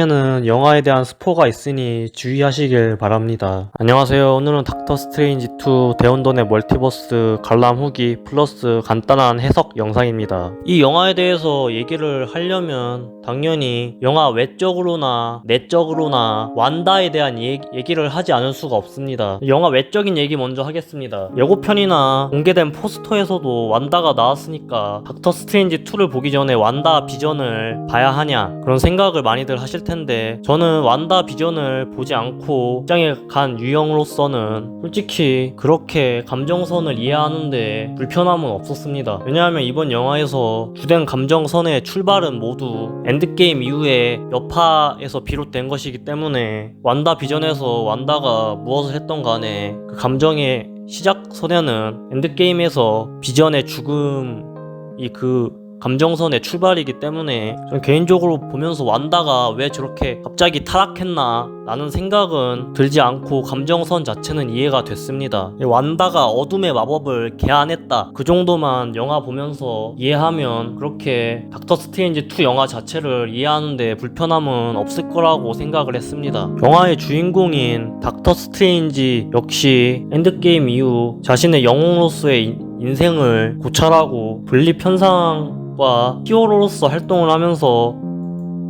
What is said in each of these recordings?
에는 영화에 대한 스포가 있으니 주의하시길 바랍니다. 안녕하세요. 오늘은 닥터 스트레인지 2 대혼돈의 멀티버스 관람 후기 플러스 간단한 해석 영상입니다. 이 영화에 대해서 얘기를 하려면 당연히 영화 외적으로나 내적으로나 완다에 대한 얘- 얘기를 하지 않을 수가 없습니다. 영화 외적인 얘기 먼저 하겠습니다. 예고편이나 공개된 포스터에서도 완다가 나왔으니까 닥터 스트레인지 2를 보기 전에 완다 비전을 봐야 하냐 그런 생각을 많이들 하실 텐데 저는 완다 비전을 보지 않고 입장에 간 유형으로서는 솔직히 그렇게 감정선을 이해하는데 불편함은 없었습니다. 왜냐하면 이번 영화에서 주된 감정선의 출발은 모두 엔드게임 이후에 여파에서 비롯된 것이기 때문에 완다 비전에서 완다가 무엇을 했던 간에 그 감정의 시작 선에는 엔드게임에서 비전의 죽음이 그 감정선의 출발이기 때문에 저는 개인적으로 보면서 완다가 왜 저렇게 갑자기 타락했나 라는 생각은 들지 않고 감정선 자체는 이해가 됐습니다. 완다가 어둠의 마법을 개안했다 그 정도만 영화 보면서 이해하면 그렇게 닥터 스트레인지 2 영화 자체를 이해하는데 불편함은 없을 거라고 생각을 했습니다. 영화의 주인공인 닥터 스트레인지 역시 엔드게임 이후 자신의 영웅으로서의 인- 인생을 고찰하고 분립 현상 과 히어로로서 활동을 하면서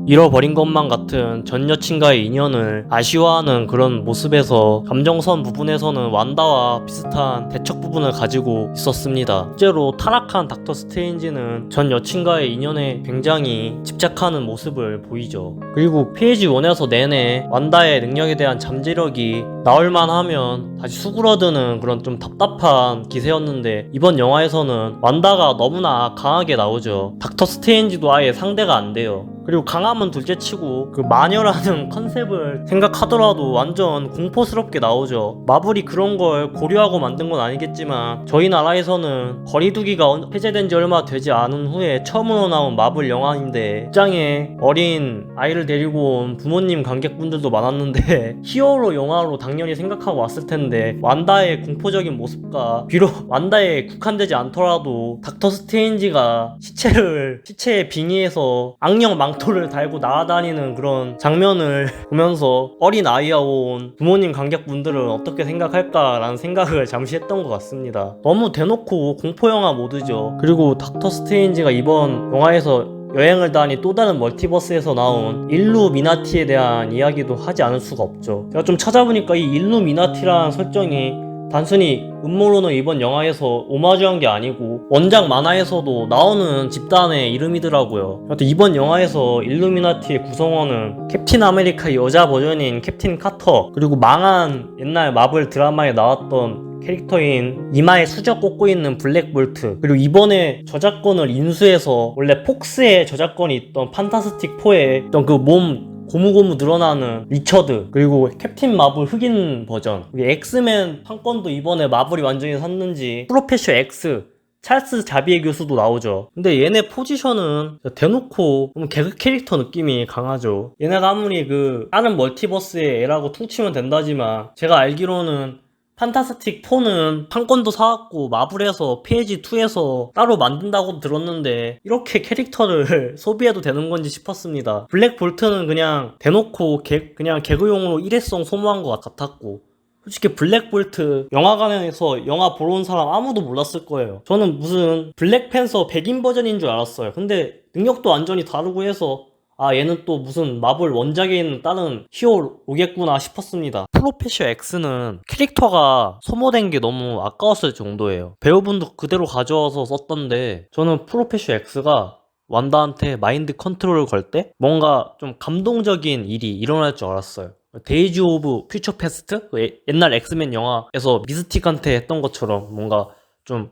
잃어버린 것만 같은 전 여친과의 인연을 아쉬워하는 그런 모습에서 감정선 부분에서는 완다와 비슷한 대척 부분을 가지고 있었습니다. 실제로 타락한 닥터 스트레인지는 전 여친과의 인연에 굉장히 집착하는 모습을 보이죠. 그리고 페이지 1에서 내내 완다의 능력에 대한 잠재력이 나올만 하면 다시 수그러드는 그런 좀 답답한 기세였는데 이번 영화에서는 완다가 너무나 강하게 나오죠. 닥터 스트레인지도 아예 상대가 안 돼요. 그리고 강함은 둘째치고 그 마녀라는 컨셉을 생각하더라도 완전 공포스럽게 나오죠. 마블이 그런 걸 고려하고 만든 건 아니겠지만 저희 나라에서는 거리두기가 언- 해제된 지 얼마 되지 않은 후에 처음으로 나온 마블 영화인데 입장에 어린 아이를 데리고 온 부모님 관객분들도 많았는데 히어로 영화로 당연히 생각하고 왔을 텐데 완다의 공포적인 모습과 비록 완다에 국한되지 않더라도 닥터 스트레인지가 시체를 시체의 빙의해서 악령 망 토를 달고 날아다니는 그런 장면을 보면서 어린 아이와 온 부모님 관객분들은 어떻게 생각할까라는 생각을 잠시 했던 것 같습니다. 너무 대놓고 공포 영화 모드죠. 그리고 닥터 스트레인지가 이번 영화에서 여행을 다니 또 다른 멀티버스에서 나온 일루미나티에 대한 이야기도 하지 않을 수가 없죠. 제가 좀 찾아보니까 이 일루미나티라는 설정이 단순히 음모론을 이번 영화에서 오마주한 게 아니고 원작 만화에서도 나오는 집단의 이름이더라고요. 하여튼 이번 영화에서 일루미나티의 구성원은 캡틴 아메리카 여자 버전인 캡틴 카터 그리고 망한 옛날 마블 드라마에 나왔던 캐릭터인 이마에 수저 꽂고 있는 블랙볼트 그리고 이번에 저작권을 인수해서 원래 폭스의 저작권이 있던 판타스틱 4의 어떤 그몸 고무고무 늘어나는 리처드 그리고 캡틴 마블 흑인 버전 그리고 엑스맨 판권도 이번에 마블이 완전히 샀는지 프로페셔 X 찰스 자비의 교수도 나오죠. 근데 얘네 포지션은 대놓고 개그 캐릭터 느낌이 강하죠. 얘네가 아무리 그 다른 멀티버스의 애라고 퉁치면 된다지만 제가 알기로는 판타스틱 4는 판권도 사왔고 마블에서 페이지 2에서 따로 만든다고 들었는데 이렇게 캐릭터를 소비해도 되는 건지 싶었습니다. 블랙 볼트는 그냥 대놓고 개- 그냥 개그용으로 일회성 소모한 것 같았고 솔직히 블랙 볼트 영화관에서 영화 보러 온 사람 아무도 몰랐을 거예요. 저는 무슨 블랙 팬서 백인 버전인 줄 알았어요. 근데 능력도 완전히 다르고 해서 아 얘는 또 무슨 마블 원작에 있는 다른 히어로겠구나 싶었습니다. 프로페셔 X는 캐릭터가 소모된 게 너무 아까웠을 정도예요. 배우분도 그대로 가져와서 썼던데 저는 프로페셔 X가 완다한테 마인드 컨트롤을 걸 때 뭔가 좀 감동적인 일이 일어날 줄 알았어요. 데이지 오브 퓨처 패스트? 옛날 엑스맨 영화에서 미스틱한테 했던 것처럼 뭔가 좀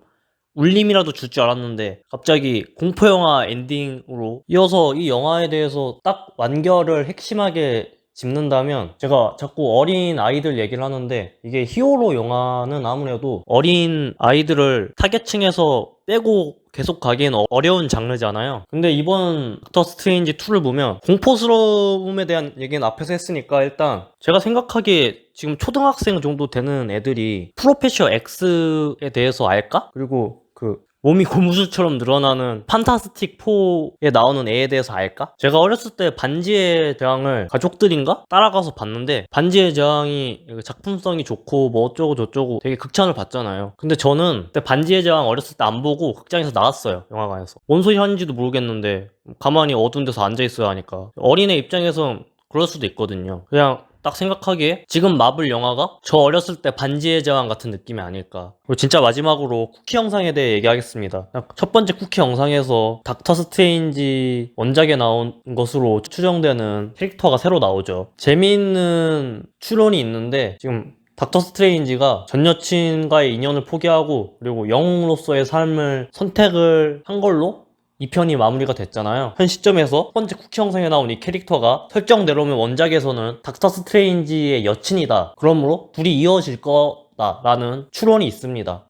울림이라도 줄 줄 알았는데 갑자기 공포 영화 엔딩으로 이어서 이 영화에 대해서 딱 완결을 핵심하게 짚는다면 제가 자꾸 어린 아이들 얘기를 하는데 이게 히어로 영화는 아무래도 어린 아이들을 타겟층에서 빼고 계속 가기엔 어- 어려운 장르잖아요. 근데 이번 닥터 스트레인지 2를 보면 공포스러움에 대한 얘기는 앞에서 했으니까 일단 제가 생각하기에 지금 초등학생 정도 되는 애들이 프로페셔 X에 대해서 알까? 그리고 그 몸이 고무줄처럼 늘어나는 판타스틱 4에 나오는 애에 대해서 알까? 제가 어렸을 때 반지의 제왕을 가족들인가 따라가서 봤는데 반지의 제왕이 작품성이 좋고 뭐 어쩌고 저쩌고 되게 극찬을 받잖아요. 근데 저는 그때 반지의 제왕 어렸을 때 안 보고 극장에서 나왔어요. 영화관에서. 뭔 소리 하는지도 모르겠는데 가만히 어두운 데서 앉아 있어야 하니까 어린애 입장에서 그럴 수도 있거든요. 그냥 딱 생각하기에 지금 마블 영화가 저 어렸을 때 반지의 제왕 같은 느낌이 아닐까. 그리고 진짜 마지막으로 쿠키 영상에 대해 얘기하겠습니다. 첫 번째 쿠키 영상에서 닥터 스트레인지 원작에 나온 것으로 추정되는 캐릭터가 새로 나오죠. 재미있는 추론이 있는데 지금 닥터 스트레인지가 전 여친과의 인연을 포기하고 그리고 영웅으로서의 삶을 선택을 한 걸로 이 편이 마무리가 됐잖아요. 현 시점에서 첫 번째 쿠키 영상에 나온 이 캐릭터가 설정대로면 원작에서는 닥터 스트레인지의 여친이다. 그러므로 둘이 이어질 거다라는 추론이 있습니다.